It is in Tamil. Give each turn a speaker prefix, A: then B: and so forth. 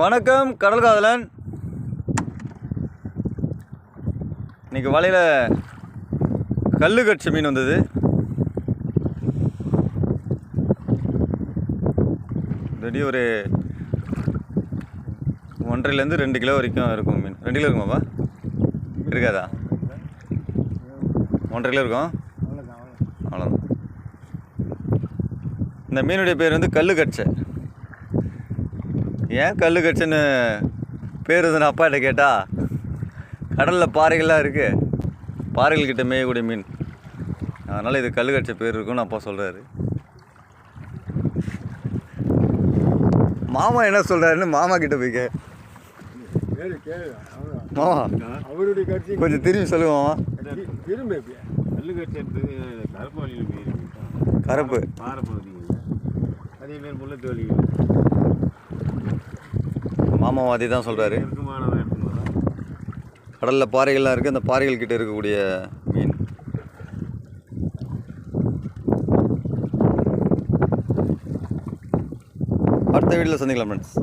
A: வணக்கம் கடல் காதலன். இன்னைக்கு வலையில் கல்லு கட்சி மீன் வந்தது. ரெடி ஒரு ஒன்றரைலேருந்து ரெண்டு கிலோ வரைக்கும் இருக்கும் மீன். ரெண்டு கிலோ இருக்குமாப்பா? இருக்காதா? ஒன்றரை கிலோ இருக்கும்? அவ்வளோதான் இந்த மீனுடைய பேர் வந்து கல்லு கட்சை ஏன் கல்லு கட்சைன்னு பேர் வந்து அப்பாட்ட கேட்டா? கடலில் பாறைகள்லாம் இருக்குது பாறைகள் கிட்ட மேயக்கூடிய மீன். அதனால் இது கல்லு கட்சை பேர் இருக்குன்னு அப்பா சொல்கிறாரு மாமா என்ன சொல்கிறாருன்னு மாமா கிட்ட போய் கே
B: கேளு கேளு அவ்வளவுதான்.
A: மாமா
B: அவருடைய கட்சி
A: கொஞ்சம் திரும்பி சொல்லுங்க மாமா.
B: திரும்ப
C: கருப்பு. அதேமாரி முள்ளத்து வழியில்
A: அதே தான் சொல்கிறாரு கடலில் பாறைகள்லாம் இருக்குது அந்த பாறைகள் கிட்டே இருக்கக்கூடிய மீன். அடுத்த வீட்டில் சந்திக்கலாம் ஃப்ரெண்ட்ஸ்